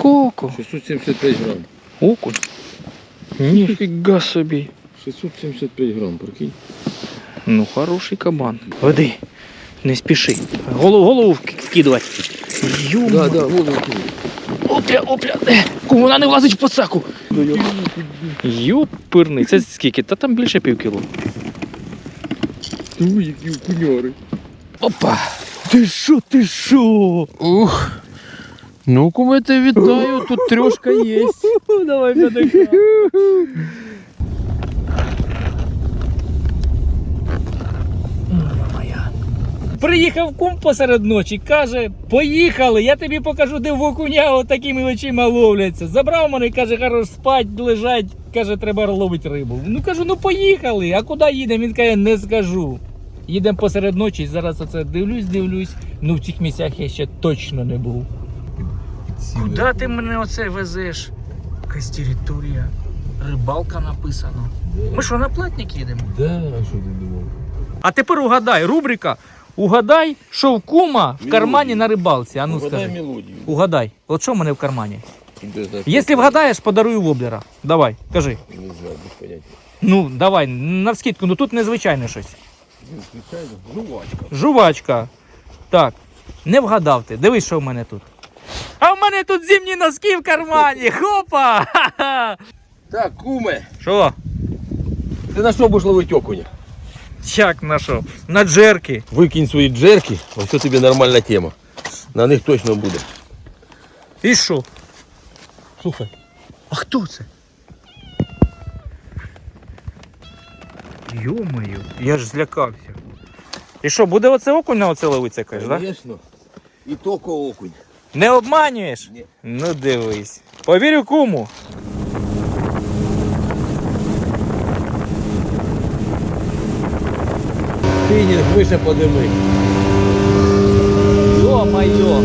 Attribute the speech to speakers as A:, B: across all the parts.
A: Сколько?
B: 675 грам.
A: Окунь. Ніфіга собі.
B: 675 грам, прикинь.
A: Ну, хороший кабан. Веди. Не спіши. Голову, голову вк- вкидувати. Йома.
B: Да, да, голову кинь.
A: Опля, опля. Е, Кому вона не влазить в подсаку. Юперний. Це скільки? Та там більше пів кіло.
B: Ту, які окуняри.
A: Опа. Ти що, ти що?
B: Ух. Ну, куме, тебе вітаю, тут трошка є.
A: Давай, п'ятака. Приїхав кум посеред ночі, каже, поїхали, я тобі покажу, де в окуня отакими очима ловляться. Забрав мене, каже, хорош спать, лежать, каже, треба ловити рибу. Ну кажу, ну поїхали. А куди їдемо? Він каже, не скажу. Їдемо посеред ночі, зараз оце дивлюсь, дивлюсь. Ну в цих місцях я ще точно не був. Куди ти мене оце везеш? Якась територія. Рибалка написано. Ми що, на платник їдемо?
B: Да, а що ти думав?
A: А тепер угадай, рубрика. Угадай, що в кума в кармані на рибалці. А ну
B: Угадай
A: скажи.
B: мелодію.
A: Угадай. От що в мене в кармані?
B: Де?
A: Якщо вгадаєш, подарую воблера. Давай, кажи.
B: Не знаю, без поняття.
A: Ну, давай, навскидку, ну тут незвичайне щось.
B: Звичайно, жувачка.
A: Жувачка. Так. Не вгадав ти. Дивись, що в мене тут. А в мене тут зимні носки в кармані. Хопа!
B: Так, куме,
A: Що?
B: ти на що будеш ловити окуня?
A: Як на що? На джерки.
B: Викинь свої джерки, ось це тобі нормальна тема. На них точно буде.
A: І що? Слухай. А хто це? Йомаю, я ж злякався. І що, буде оце окунь на оце ловиться, кажеш, так?
B: Звісно. І тільки окунь.
A: Не обманюєш?
B: Ні.
A: Ну дивись. Повірю куму.
B: Спінінг вище подими.
A: Йо-майо.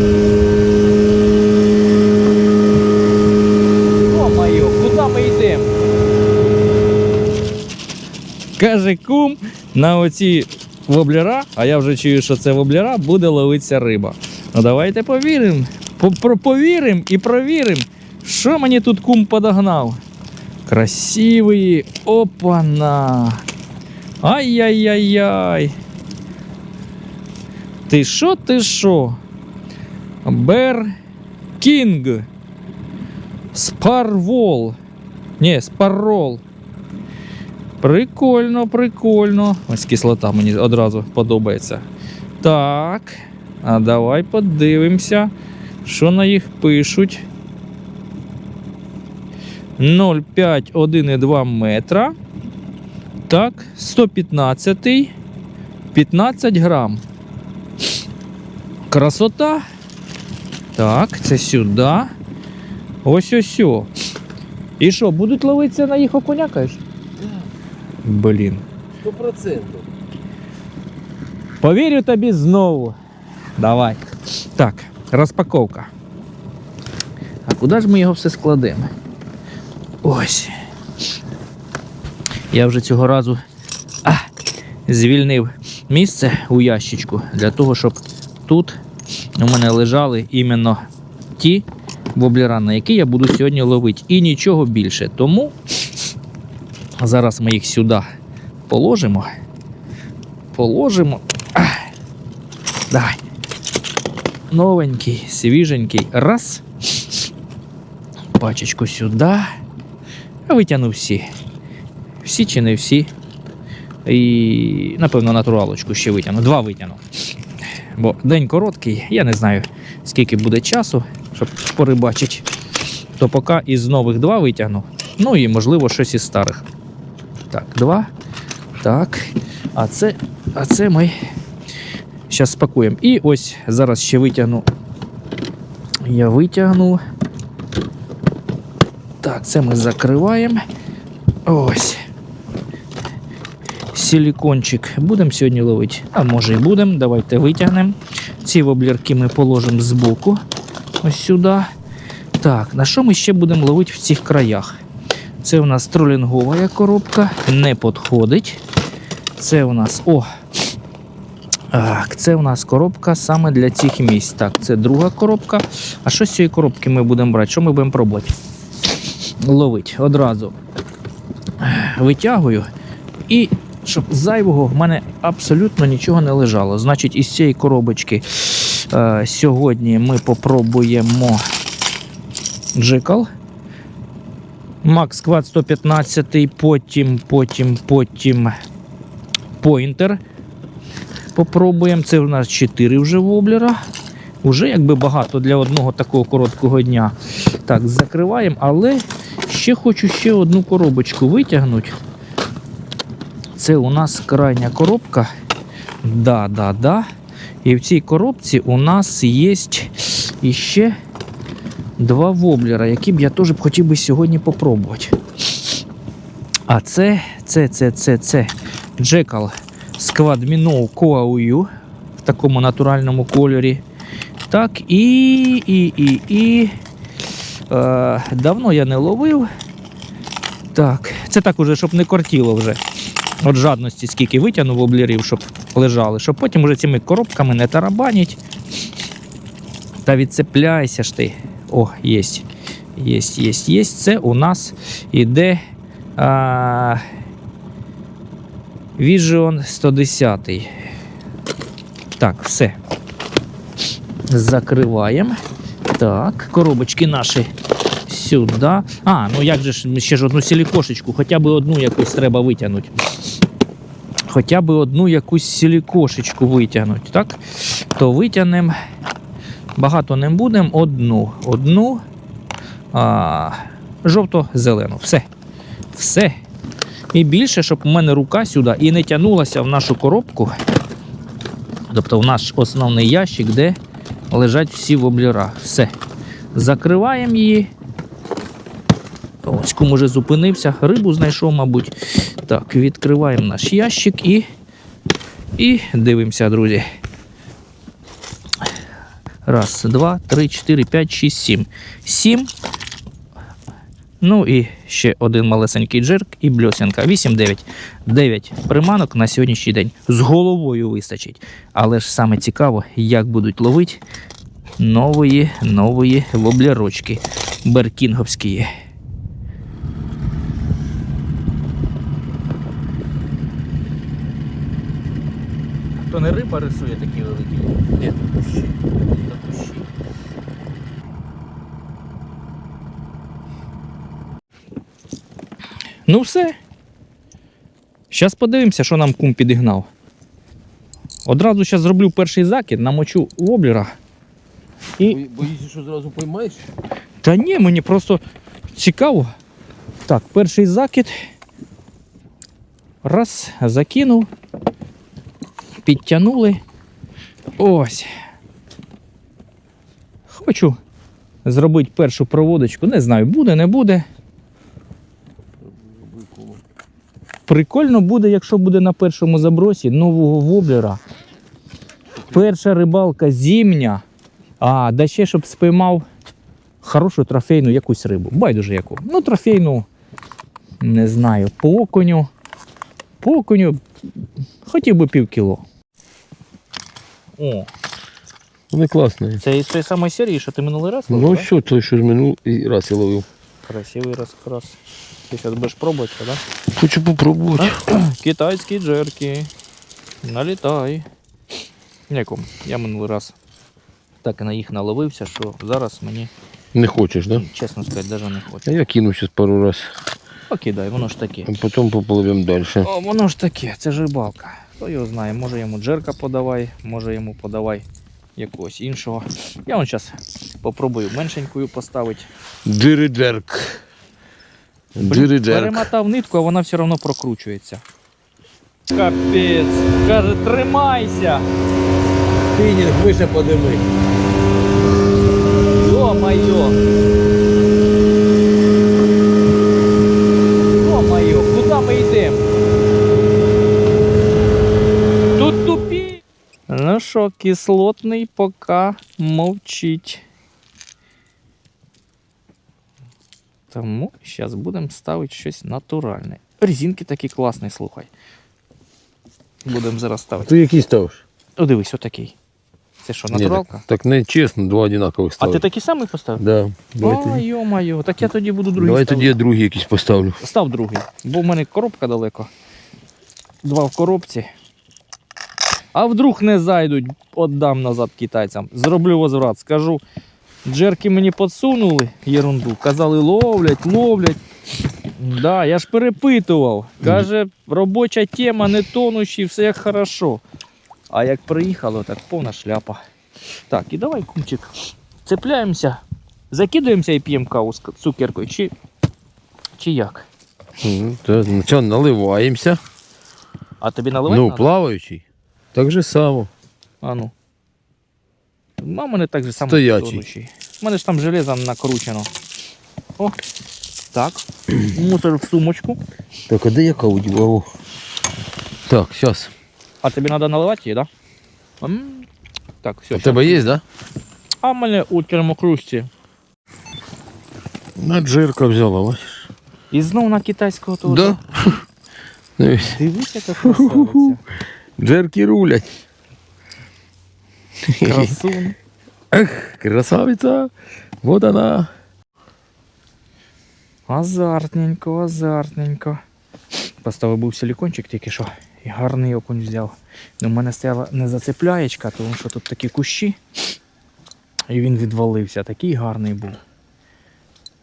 A: Йо-майо, куди ми йдемо? Каже кум, на оці воблера, а я вже чую, що це воблера, буде ловитися риба. Ну давайте повіримо. Повіримо і провіримо, що мені тут кум подогнав. Красивий. Опана. Ай-яй-яй-яй. Ти що, ти що? Бер Кінг. Спарвол. Ні, спаррол. Прикольно, прикольно. Ось кислота мені одразу подобається. Так. А давай подивимося, що на їх пишуть. 0,5, 1,2 метра. Так, 115, 15 грам. Красота. Так, це сюди. Ось ось. І що, будуть ловитися на їх окуня, кажеш? Блін.
B: Сто процентів.
A: Повірю тобі знову. Давай. Так, розпаковка. А куди ж ми його все складемо? Ось. Я вже цього разу а, звільнив місце у ящичку для того, щоб тут у мене лежали іменно ті воблера, на які я буду сьогодні ловити. І нічого більше. Тому зараз ми їх сюди положимо. Положимо. Ах. Давай. Новенький, свіженький. Раз. Пачечку сюди. Витягну всі. Всі чи не всі. І, напевно, натуралочку ще витягну. Два витягну. Бо день короткий, я не знаю, скільки буде часу, щоб порибачити. То поки із нових два витягну. Ну і можливо щось із старих. Так, два. Так. А це, а це ми зараз спакуємо. І ось зараз ще витягну. Я витягну. Так, це ми закриваємо. Ось. Силікончик будемо сьогодні ловити. А може і будемо. Давайте витягнемо. Ці воблірки ми положимо збоку. Ось сюди. Так, на що ми ще будемо ловити в цих краях? Це у нас тролінгова коробка, не підходить. Це у нас о, Так, це у нас коробка саме для цих місць. Так, це друга коробка. А що з цієї коробки ми будемо брати? Що ми будемо пробувати? Ловить одразу. Витягую. І щоб зайвого в мене абсолютно нічого не лежало. Значить, із цієї коробочки е, сьогодні ми попробуємо джикал. Макс Квад 115, потім, потім, потім поінтер. Попробуємо. Це у нас 4 вже воблера. Уже якби багато для одного такого короткого дня. Так, закриваємо, але ще хочу ще одну коробочку витягнути. Це у нас крайня коробка. Да, да, да. І в цій коробці у нас є іще два воблера, які б я теж б хотів би сьогодні попробувати. А це, це, це, це, це Джекал Minnow Coau в такому натуральному кольорі. Так, і, і, і, і. Е, давно я не ловив. Так, це так уже, щоб не кортіло вже. От жадності, скільки витягнув воблерів, щоб лежали, щоб потім уже цими коробками не тарабанять. Та відцепляйся ж ти. О, єсть. Єсть, єсть, єсть. Це у нас іде а, Vision 110. Так, все. Закриваємо. Так, коробочки наші сюди. А, ну як же ж ще ж одну сілікошечку, хоча б одну якусь треба витягнути. Хоча б одну якусь сілікошечку витягнути, так? То витягнемо. Багато не будемо. Одну. Одну. А, жовто-зелену. Все. Все. І більше, щоб у мене рука сюди і не тягнулася в нашу коробку. Тобто в наш основний ящик, де лежать всі воблера. Все. Закриваємо її. Ось кому вже зупинився, рибу знайшов, мабуть. Так, відкриваємо наш ящик і, і дивимося, друзі. Раз, два, три, чотири, п'ять, шість, сім. Сім. Ну і ще один малесенький джерк і бльосянка. 8-9. 9 приманок на сьогоднішній день. З головою вистачить. Але ж саме цікаво, як будуть ловити нової, нової воблерочки беркінговські. То не риба рисує такі великі. Ні, то кущі. То кущі. Ну все. Зараз подивимося, що нам кум підігнав. Одразу зараз зроблю перший закид, намочу воблера. І...
B: Боїшся, що зразу поймаєш?
A: Та ні, мені просто цікаво. Так, перший закид. Раз, закинув. Підтягнули. Ось. Хочу зробити першу проводочку. Не знаю, буде, не буде. Прикольно буде, якщо буде на першому забросі нового воблера. Перша рибалка зімня. А, да ще щоб спіймав хорошу трофейну якусь рибу. Байдуже яку. Ну, трофейну, не знаю, по окуню. По окуню хотів би пів кіло. О,
B: Вони класні.
A: це із тієї самої серії, що ти минулий раз
B: Ну
A: ловив,
B: що, той, що ж минув і раз я ловив.
A: Да? Красивий розкрас. Ти зараз будеш пробувати, так? Да?
B: Хочу попробувати.
A: Китайські джерки. Налітай. Яком? Я минулий раз так і на їх наловився, що зараз мені,
B: Не хочеш. Да?
A: чесно сказати, навіть не
B: А я кину зараз пару раз,
A: Покидай, воно ж таке.
B: а потім попливемо далі.
A: О, воно ж таке, це ж рибалка. Хто його знає, може йому джерка подавай, може йому подавай якогось іншого. Я вам зараз попробую меншенькою поставити.
B: Диридерк. Диридерк.
A: перемотав нитку, а вона все одно прокручується. Капець. Каже, тримайся.
B: Фінінг, вище подими.
A: Йо-майо. Йо-майо, куди ми йдемо? Тут тупі. Ну що, кислотний поки мовчить. Тому зараз будемо ставити щось натуральне. Резинки такі класні, слухай. Будемо зараз ставити.
B: Ти який ставиш?
A: О, дивись, отакий. Це що,
B: Ні,
A: натуралка?
B: так, так не чесно, два одинакових
A: а ти такий самий поставив?
B: Да.
A: О, йо-моє, так я тоді буду другий
B: Давай
A: ставити.
B: тоді я другий якийсь поставлю.
A: Став другий, бо в мене коробка далеко. Два в коробці. А вдруг не зайдуть, отдам назад китайцям. Зроблю возврат. Скажу, джерки мені підсунули ерунду. Казали, ловлять, ловлять. Да, я ж перепитував. Каже, робоча тема, не тонущі, все як хорошо. А як приїхало, так повна шляпа. Так, і давай, кумчик, цепляємося, закидуємося і п'ємо каву з цукеркою. Чи, чи як?
B: Ну, ну, наливаємося.
A: А тобі наливати?
B: ну, плаваючий. Так же само.
A: А ну. У мене так же само
B: Стоячий.
A: У мене ж там железом накручено. О, так. Мусор в сумочку.
B: Так, а де яка у діваву? Так, зараз.
A: А тобі треба наливати її, так? Да? Так, все.
B: У тебе є, да?
A: А в мене у термокружці.
B: На джирка взяла, бачиш?
A: І знов на китайського того.
B: Да. Дивись,
A: яка красавиця.
B: Джерки рулять.
A: Красун.
B: Ех, красавиця. Вот она.
A: Азартненько, азартненько. Поставив був силікончик тільки що. І гарний окунь взяв. Ну, У мене стояла не зацепляєчка, тому що тут такі кущі. І він відвалився. Такий гарний був.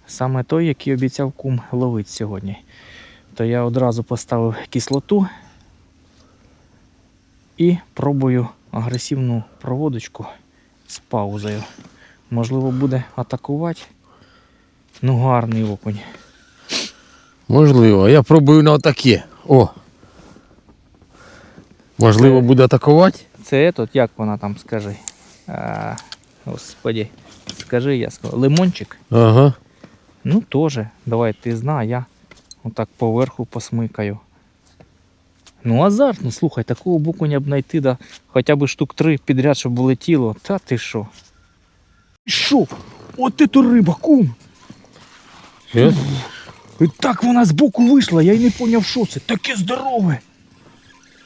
A: Саме той, який обіцяв кум ловити сьогодні. То я одразу поставив кислоту і пробую агресивну проводочку з паузою. Можливо, буде атакувати. Ну, гарний окунь.
B: Можливо, я пробую на отаке. О. Можливо,
A: Це-
B: буде атакувати?
A: Це тут, як вона там, скажи. А, господи, скажи, я сказав. Лимончик?
B: Ага.
A: Ну, теж. Давай, ти зна, я отак поверху посмикаю. Ну, азартно, слухай, такого букуня б знайти, да хоча б штук три підряд, щоб летіло. Та ти що? Що? От це риба, кум! І так вона збоку вийшла, я й не поняв, що це. Таке здорове!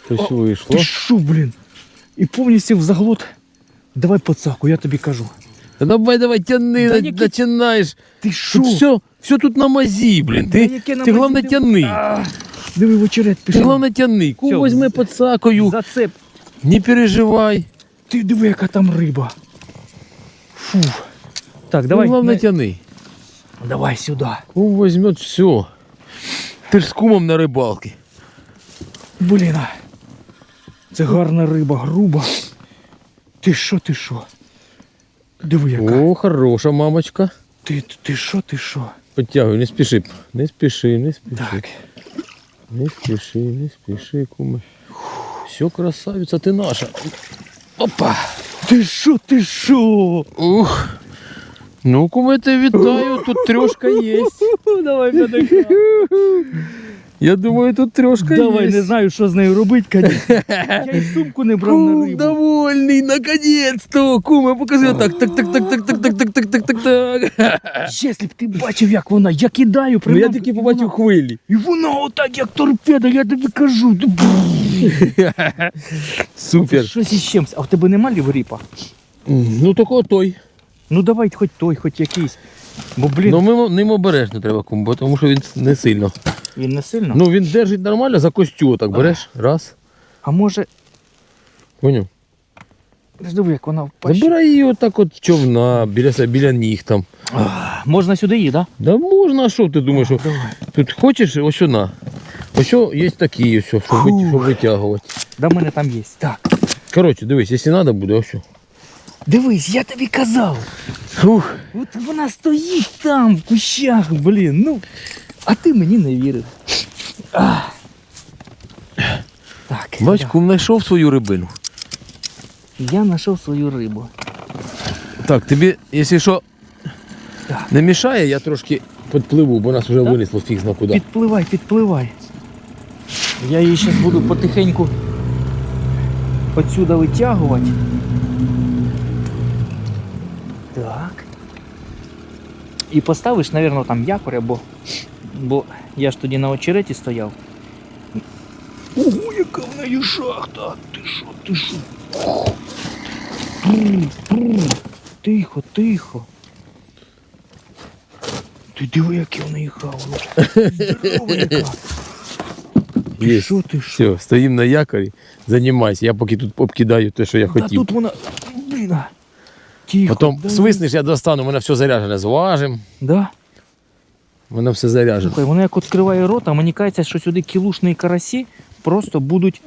B: Щось
A: Ти
B: вийшло.
A: що, блін? І повністю в заглот. Давай поцаку, я тобі кажу.
B: Та давай, давай, тяни, на-
A: які-
B: починаєш.
A: Ти що?
B: Все, все тут на мазі, блін. Ти,
A: на
B: ти
A: мазі
B: головне
A: ти-
B: тяни.
A: А, Диви в очерет пішов.
B: головне тяни.
A: Всьо,
B: возьме
A: з-
B: подсакою,
A: Зацеп.
B: не переживай.
A: Ти диви, яка там риба. Фу. Так, давай.
B: головне
A: не-
B: тяни.
A: Давай сюди.
B: Кум возьме все. Ти ж з кумом на рибалки.
A: Блін. а. Це гарна риба, груба. Ти що, ти що? Диви, яка.
B: О, хороша мамочка.
A: Ти, ти що, ти що?
B: Підтягуй, не спіши. Не спіши, не спіши.
A: Так.
B: Не спіши, не спіши, куме. Все, красавиця, ти наша. Опа!
A: Ти що, ти що?
B: Ух. Ну, куме, ти вітаю, тут трьошка є.
A: Давай, п'ятака.
B: Я думаю, тут трьошка
A: Давай,
B: є.
A: не знаю, що з нею робити, конечно. Я й сумку не брав на
B: Кум
A: рибу.
B: довольний, наконець-то. Куме, покажи так, так, так, так, так, так, так, так, так, так, так, так.
A: Якщо б ти бачив, як вона, я кидаю,
B: Ну,
A: прямо.
B: я тільки побачив хвилі.
A: І вона отак, як торпеда, я тобі кажу. Це
B: Супер.
A: щось із чимось. А в тебе нема лівріпа?
B: Ну, тако той.
A: Ну давай хоч той, хоч якийсь. Бо, блін,
B: Ну, мимо, ним обережно треба, кум, бо тому що він не сильно.
A: Він не сильно.
B: Ну, він держить нормально, за костю так береш. Раз.
A: А може,
B: Поняв?
A: ти ж диви, як вона впасть.
B: Забирай її отак от човна, біля, себе- біля ніг там.
A: Можна сюди її, так?
B: Да можна, а що ти думаєш? Що...
A: Давай.
B: Тут хочеш ось вона. Ось о, є такі, ось, щоб,
A: Фу.
B: вит- щоб витягувати.
A: Да в мене там є. Так.
B: Коротше, дивись, якщо треба буде, ось. о.
A: Дивись, я тобі казав.
B: Ух.
A: От вона стоїть там, в кущах, блін. Ну, а ти мені не вірив. А. Так,
B: Бач,
A: я,
B: кум знайшов свою рибину.
A: я знайшов свою рибу.
B: Так, тобі, якщо що,
A: Так.
B: не мішає, я трошки підпливу, бо нас вже винесло фіг зна куди.
A: Підпливай, підпливай. Я її зараз буду потихеньку отсюда витягувати. Так. І поставиш, мабуть, там якоря, бо, бо я ж тоді на очереті стояв. Ого, яка в неї шахта! Ти що, ти що? Тихо, тихо. Ти диви, яке в неї хавало. Здорова яка.
B: Є.
A: Що ти що?
B: Все, стоїмо на якорі, займайся. Я поки тут обкидаю те, що я
A: Та
B: хотів.
A: тут вона. Блін. а. Тихо.
B: Потім
A: дай-
B: свиснеш, я достану, у мене все заряджене. Зважим,
A: Да?
B: Мене все заряджене.
A: Слухай, вона як відкриває рот, а мені кажеться, що сюди кілушні карасі просто будуть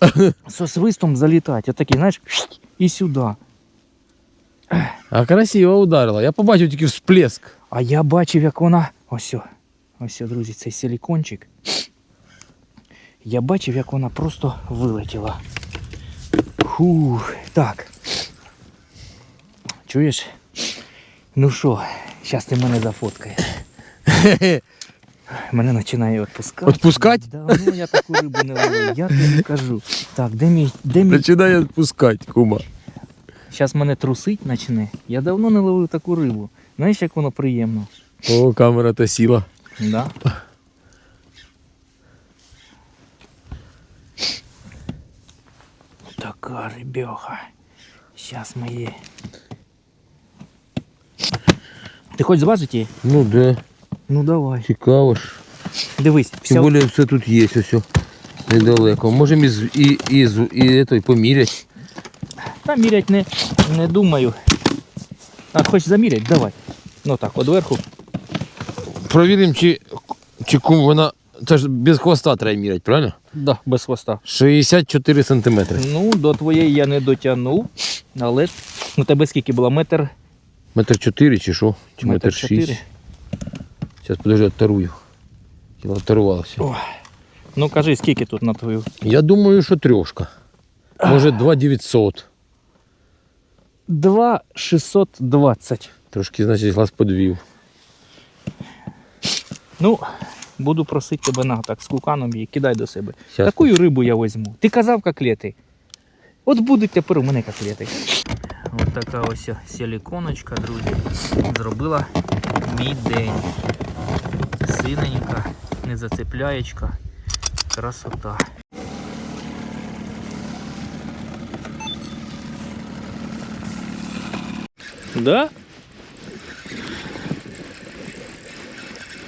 A: зі свистом залітати. Отакі, знаєш, і сюди.
B: А красиво ударила. Я побачив тільки всплеск.
A: А я бачив, як вона. Ось, ось, друзі, цей силікончик. Я бачив, як вона просто вилетіла. Фух, так. Чуєш? Ну що, зараз ти мене зафоткаєш. Мене починає відпускати.
B: Отпускать?
A: Давно я таку рибу не ловив, я тобі кажу. Так, де мій, де мій
B: Починає відпускати, кума.
A: Зараз мене трусить почне. Я давно не ловив таку рибу. Знаєш, як воно приємно?
B: О, камера та сіла.
A: Да. Така рибьоха. Сейчас ми її. Ти хоч зважити її?
B: Ну де,
A: Ну давай.
B: цікаво ж.
A: Дивись,
B: Тим більше все тут є, ось недалеко. Можемо і, і, і, і, і, поміряти.
A: Та мірять не, не думаю. А хочеш замірять? Давай. Ну так, от верху.
B: Провіримо, чи, чи кум вона. Це ж без хвоста треба міряти, правильно?
A: Да, без хвоста.
B: 64 сантиметри.
A: Ну, до твоєї я не дотягнув, але ж. Ну тебе скільки було? Метр?
B: Метр чотири чи що? Чи метр,
A: Метр
B: шість? Зараз подожди, оттарую. Я оттарувався.
A: О. Ну кажи, скільки тут на твою?
B: Я думаю, що трьошка. Може 2900.
A: 2,620.
B: Трошки, значить, глаз подвів.
A: Ну, буду просити тебе на так з куканом її, кидай до себе.
B: Щас.
A: Таку рибу я візьму. Ти казав коклети. От будуть тепер у мене коклети. Ось така ось силіконочка, друзі. Зробила мій день. Синенька, не зацепляєчка. Красота. Да?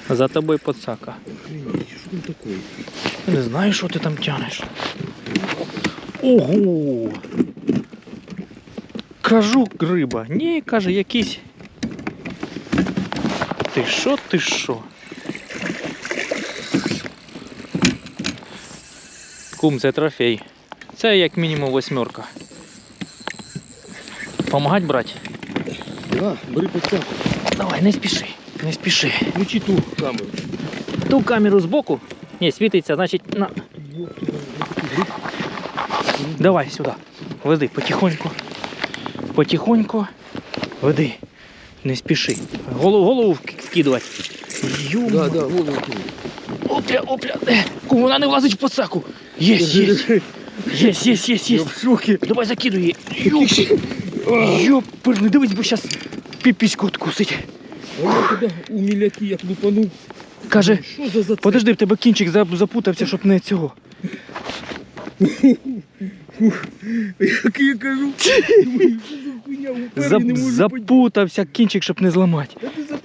A: За тобою подсака.
B: Таке?
A: Я Не знаю, що ти там тянеш. Ого! Кажу риба. Ні, каже, якийсь. Ти що, ти що? Кум, це трофей. Це як мінімум восьмерка. Помагать брати?
B: Да, бери подсаку.
A: Давай, не спіши, не спіши.
B: Включи ту камеру.
A: Ту камеру збоку. Ні, світиться, значить на. Давай сюди. Веди потихоньку. Потихоньку. Веди. Не спіши. Голову, голову вкидувати.
B: Да, да, голову кинь.
A: Опля, опля. Е, Кум, вона не влазить в подсаку. Єсть, єсть. Єсть, єсть, єсть,
B: Я в шокі.
A: Давай закидуй її. Йоп. Йоперний, дивись, бо зараз піпіську откусить.
B: У міляки як лупанув.
A: Каже,
B: Що за
A: подожди, в тебе кінчик запутався, щоб не цього.
B: Як я кажу, думаю, що за хуйня,
A: Зап-
B: не можу
A: запутався кінчик, щоб не зламати.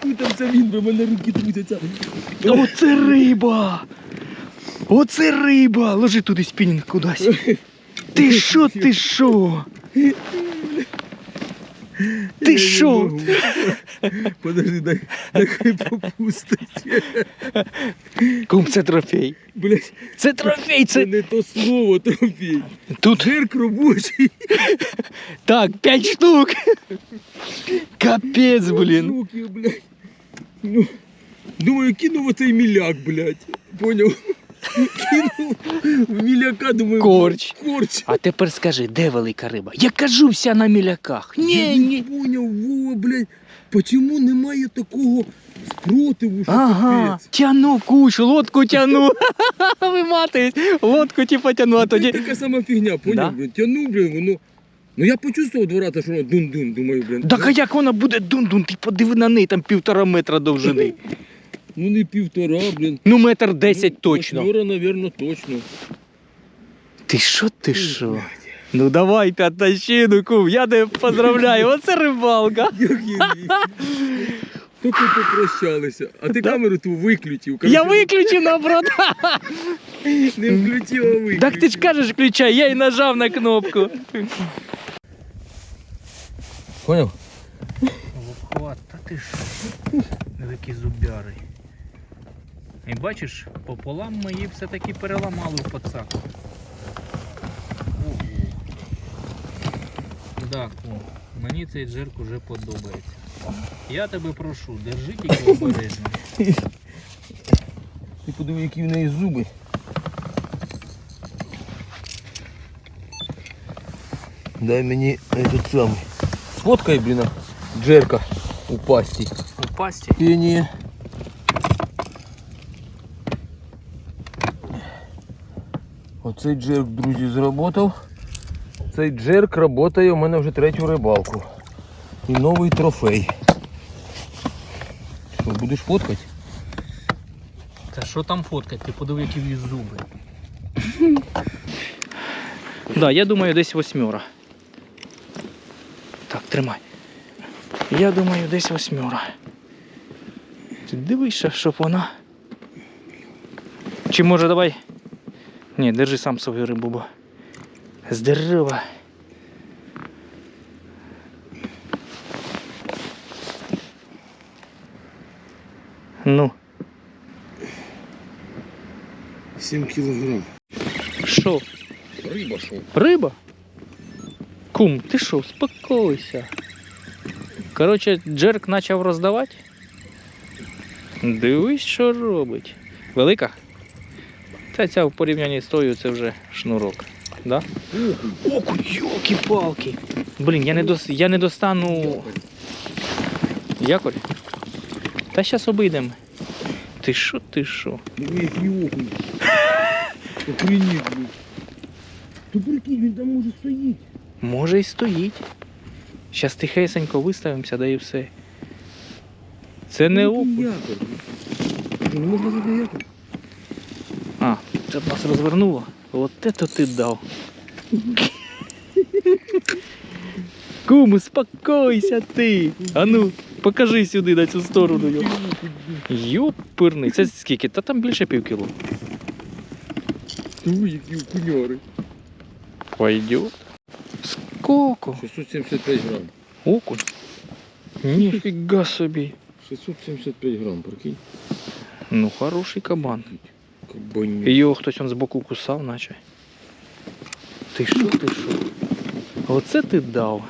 B: Я не запутався він, бо в мене руки трусяться.
A: Оце риба! Оце риба! Ложи туди спінінг кудись. Ти що, ти що? Ти що?
B: Подожди, дай, нехай попустить.
A: Кум, це трофей.
B: Блять,
A: Це трофей,
B: це
A: це
B: не то слово трофей.
A: тут
B: Жирк робочий.
A: так, п'ять штук. Капець, блін.
B: Руки, блядь. Ну, думаю, кинув оцей міляк, блядь. Поняв? Кинув в міляка, думаю,
A: Корч.
B: корч.
A: А тепер скажи, де велика риба? Я кажу вся на міляках.
B: Я
A: Ні,
B: не
A: ні.
B: поняв, Вова, блядь, почему немає такого спротиву, що
A: Ага,
B: капець?
A: тяну кучу, лодку тяну. Виматують, лодку типа тяну, а тоді.
B: така сама фігня, поняв,
A: Да?
B: блін, тяну, блін, воно. Ну я почувствував два рази, що воно дун-дун, думаю, блін.
A: Так а як вона буде дун-дун? Ти подиви на неї там півтора метра довжини.
B: Ну не півтора, блін.
A: Ну метр десять точно.
B: Восьмера, навірно, точно.
A: Ти що, ти що? Ну давай, п'ятащину, кум, я тебе поздравляю, оце рибалка.
B: Тільки попрощалися, а ти камеру ту виключив.
A: Я виключив наоборот.
B: Не включив, а виключив.
A: Так ти ж кажеш, включай, я і нажав на кнопку.
B: Поняв?
A: Обхват, та ти ж великі зубяри. І бачиш, пополам мої все-таки переламали в пацаку. Так, о, мені цей джерк уже подобається. Я тебе прошу, держи тільки обережно.
B: Ти подиви, які в неї зуби. Дай мені этот самий. Сфоткай, блін, джерка у пасті.
A: У пасті.
B: Пение. Оцей джерк, друзі, зработав. Цей джерк працює у мене вже третю рибалку. І новий трофей. Що, будеш фоткати?
A: Та що там фоткати? Ти подиви, які в її зуби. Да, я думаю, десь восьмера. Тримай. Я думаю, десь восьмера. Ти дивишся, щоб вона. Чи може давай. Ні, держи сам свою рибу, бо. З дерева. Ну,
B: 7 кілограм.
A: що?
B: Риба що?
A: Риба? Кум, ти що, успокойся. Коротше, Джерк почав роздавати. Дивись, що робить. Велика? Та ця в порівнянні з тою це вже шнурок. Да? Окунь, йолки-палки. Блін, я не, дос... я не достану. Якорь? Та зараз обійдемо. Ти що, ти що?
B: Диви, окунь. Охренеть, блін. Ти прикинь, він там може стоїть.
A: Може і стоїть. Зараз тихесенько виставимося, да і все. Це не
B: Який
A: окунь.
B: не можна зайти?
A: А, це б нас розвернуло. От це ти дав. Кум, успокойся ти. А ну, покажи сюди на цю сторону. Йоперний. Це скільки? Та там більше пів кіло.
B: Диви, які окуняри.
A: Пойдет. Сколько?
B: 675 грам.
A: Окунь. Ніфіга собі.
B: 675 грам, прикинь.
A: Ну, хороший кабан.
B: Кабаню.
A: І його хтось он збоку кусав, наче. Ти що, ти що? Оце ти дав.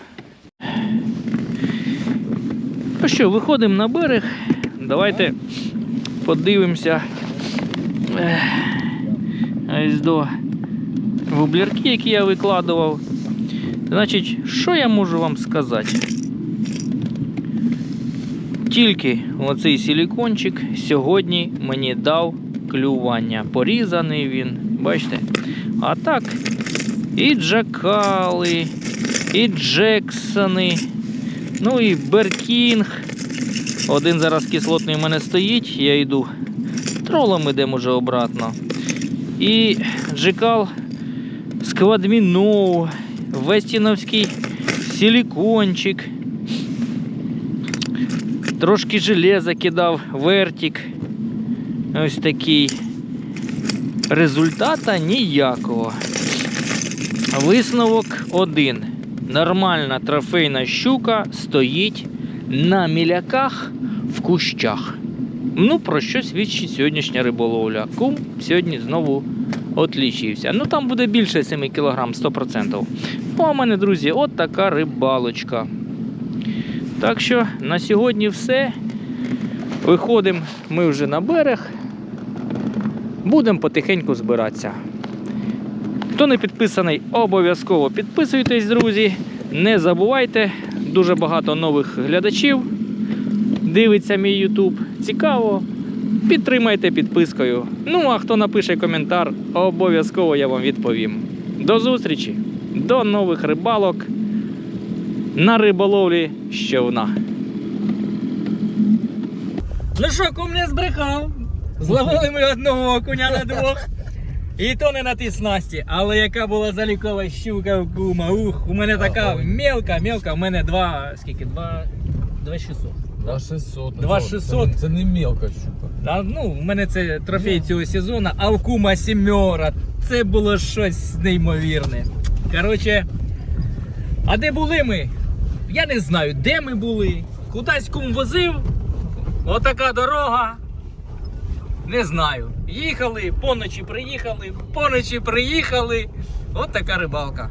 A: Ну що, виходимо на берег. Давайте подивимося. Ось до вублярки, які я викладував. Значить, що я можу вам сказати? Тільки оцей силікончик сьогодні мені дав клювання. Порізаний він, бачите? А так, і джакали, і джексони, ну і беркінг. Один зараз кислотний у мене стоїть, я йду. Тролом ідемо вже обратно. І джекал сквадмінов, вестіновський силікончик. Трошки железа кидав, вертик. Ось такий. Результата ніякого. Висновок один. Нормальна трофейна щука стоїть на міляках в кущах. Ну, про що свідчить сьогоднішня риболовля. Кум сьогодні знову отлічився. Ну там буде більше 7 кг 100%. А у мене, друзі, от така рибалочка. Так що на сьогодні все. Виходимо ми вже на берег. Будемо потихеньку збиратися. Хто не підписаний, обов'язково підписуйтесь, друзі. Не забувайте, дуже багато нових глядачів дивиться мій YouTube. Цікаво. Підтримайте підпискою. Ну, а хто напише коментар, обов'язково я вам відповім. До зустрічі, до нових рибалок на риболовлі з човна. Ну що, кум не збрехав? Зловили ми одного коня на двох. І то не на тій снасті, але яка була залікова щука в кума. Ух, у мене така мелка, мелка, у мене два, скільки, два, два
B: 2600.
A: 2600.
B: Це, це не мелка щука.
A: А, ну, у мене це трофей цього сезону, а в кума сімьора. Це було щось неймовірне. Коротше, а де були ми? Я не знаю, де ми були. Кудись кум возив. Отака дорога. Не знаю. Їхали, поночі приїхали, поночі приїхали. От така рибалка.